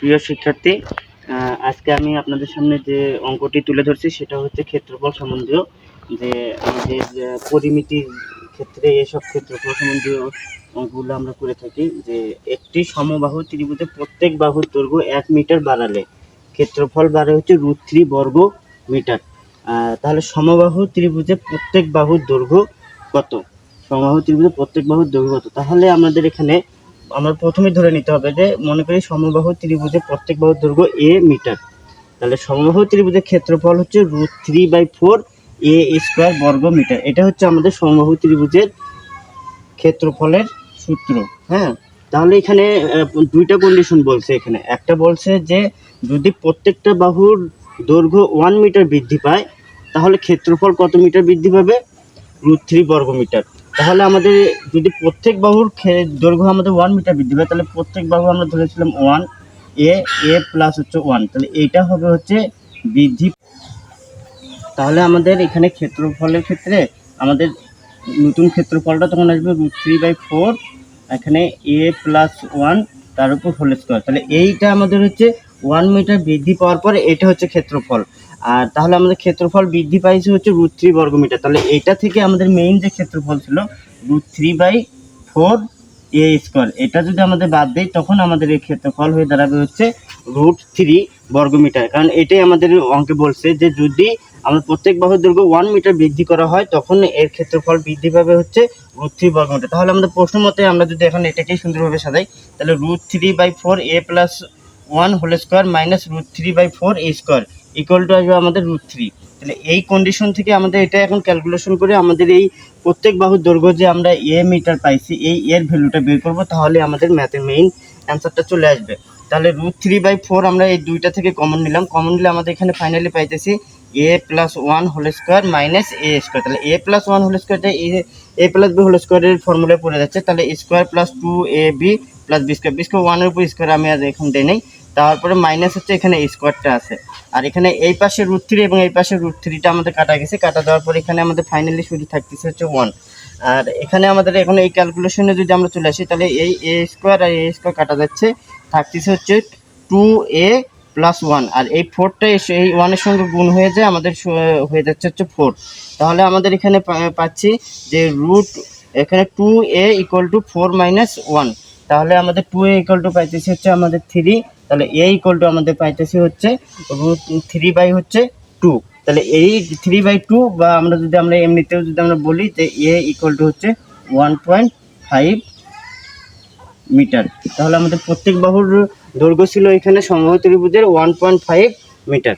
প্রিয় শিক্ষার্থী আজকে আমি আপনাদের সামনে যে অঙ্কটি তুলে ধরছি সেটা হচ্ছে ক্ষেত্রফল সম্বন্ধীয়। যে আমাদের পরিমিতির ক্ষেত্রে এসব ক্ষেত্রফল সম্বন্ধীয় অঙ্কগুলো আমরা করে থাকি। যে একটি সমবাহু ত্রিভুজে প্রত্যেক বাহুর দৈর্ঘ্য এক মিটার বাড়ালে ক্ষেত্রফল বাড়ে হচ্ছে রুট থ্রি বর্গ মিটার। তাহলে সমবাহু ত্রিভুজে প্রত্যেক বাহুর দৈর্ঘ্য কত? সমবাহু ত্রিভুজে প্রত্যেক বাহুর দৈর্ঘ্য কত? তাহলে আমাদের এখানে আমরা প্রথমে ধরে নিতে হবে যে, মনে করি সমবাহু ত্রিভুজের প্রত্যেক বাহুর দৈর্ঘ্য এ মিটার। তাহলে সমবাহু ত্রিভুজের ক্ষেত্রফল হচ্ছে root three by four A square বর্গ মিটার। এটা হচ্ছে আমাদের সমবাহু ত্রিভুজের ক্ষেত্রফলের সূত্র হ্যাঁ? তাহলে এখানে দুইটা কন্ডিশন বলছে এখানে। একটা বলছে যে, যদি প্রত্যেকটা বাহুর দৈর্ঘ্য ওয়ান মিটার বৃদ্ধি পায়, তাহলে ক্ষেত্রফল কত মিটার বৃদ্ধি পাবে? রুট থ্রি বর্গ মিটার। তাহলে আমাদের যদি প্রত্যেক বাহুর দৈর্ঘ্য আমাদের ওয়ান মিটার বৃদ্ধি পায়, তাহলে প্রত্যেক বাহু আমরা ধরেছিলাম ওয়ান এ এ প্লাস হচ্ছে ওয়ান তাহলে এইটা হবে হচ্ছে বৃদ্ধি তাহলে আমাদের এখানে ক্ষেত্রফলের ক্ষেত্রে আমাদের নতুন ক্ষেত্রফলটা তখন আসবে রুট থ্রি বাই ফোর এখানে এ প্লাস ওয়ান তার উপর হোল স্কোয়ার তাহলে এইটা আমাদের হচ্ছে ওয়ান মিটার বৃদ্ধি পাওয়ার পরে এটা হচ্ছে ক্ষেত্রফল। আর তাহলে আমাদের ক্ষেত্রফল বৃদ্ধি পাইছে হচ্ছে রুট থ্রি বর্গমিটার। তাহলে এটা থেকে আমাদের মেইন যে ক্ষেত্রফল ছিল root three by four A square এটা যদি আমাদের বাদ দেয় তখন আমাদের এই ক্ষেত্রফল হয়ে দাঁড়াবে হচ্ছে রুট থ্রি বর্গমিটার। কারণ এটাই আমাদের অঙ্কে বলছে যে যদি আমরা প্রত্যেক বাহুর দৈর্ঘ্য ওয়ান মিটার বৃদ্ধি করা হয়, তখন এর ক্ষেত্রফল বৃদ্ধি পাবে হচ্ছে রুট থ্রি বর্গমিটার। তাহলে আমাদের প্রশ্ন মতে আমরা যদি এখন এটাকেই সুন্দরভাবে সাজাই, তাহলে root three by four A plus one whole square minus root three by four A square equal to আসবে আমাদের রুট থ্রি তাহলে এই কন্ডিশন থেকে আমাদের এটা এখন ক্যালকুলেশন করে আমাদের এই প্রত্যেক বাহুর দৈর্ঘ্য যে আমরা এ মিটার পাইছি, এই এর ভ্যালুটা বের করব, তাহলে আমাদের ম্যাথের মেইন অ্যান্সারটা চলে আসবে। তাহলে রুট থ্রি বাই ফোর আমরা এই দুইটা থেকে কমন নিলাম। কমন নিলে আমাদের এখানে ফাইনালি পাইতেছি A plus one whole square minus A square তাহলে এ প্লাস ওয়ান হোল স্কোয়ারটা এ প্লাস বি হোল স্কোয়ারের ফর্মুলায় পড়ে যাচ্ছে। তাহলে square plus two A B plus B square B square ওয়ানের উপর স্কোয়ার আমি আর এখন দেই তারপরে মাইনাস হচ্ছে এখানে স্কোয়ারটা আছে। আর এখানে এই পাশে রুট থ্রি এবং এই পাশে রুট থ্রিটা আমাদের কাটা গেছে। কাটা দেওয়ার পর এখানে আমাদের ফাইনালি শুধু থাকতেছে হচ্ছে ওয়ান আর এখানে আমাদের এখন এই ক্যালকুলেশনে যদি আমরা চলে আসি, তাহলে এই এ স্কোয়ার আর এ স্কোয়ার কাটা যাচ্ছে। থাকতেছে হচ্ছে টু এ প্লাস ওয়ান আর এই ফোরটা এসে এই ওয়ানের সঙ্গে গুণ হয়ে যায়, আমাদের হয়ে যাচ্ছে হচ্ছে ফোর তাহলে আমাদের এখানে পাচ্ছি যে রুট এখানে two A equal to four minus one তাহলে আমাদের টু এ ইকুয়াল টু পাইতেছি হচ্ছে আমাদের থ্রি তাহলে এ ইকুয়াল টু আমাদের পাইতেছি হচ্ছে রুট থ্রি বাই হচ্ছে টু তাহলে এই থ্রি বাই টু বা আমরা যদি আমরা এমনিতেও যদি আমরা বলি যে এ ইকুয়াল টু হচ্ছে ওয়ান পয়েন্ট ফাইভ মিটার তাহলে আমাদের প্রত্যেক বাহুর দৈর্ঘ্য ছিল এখানে সমবাহু ত্রিভুজের ওয়ান পয়েন্ট ফাইভ মিটার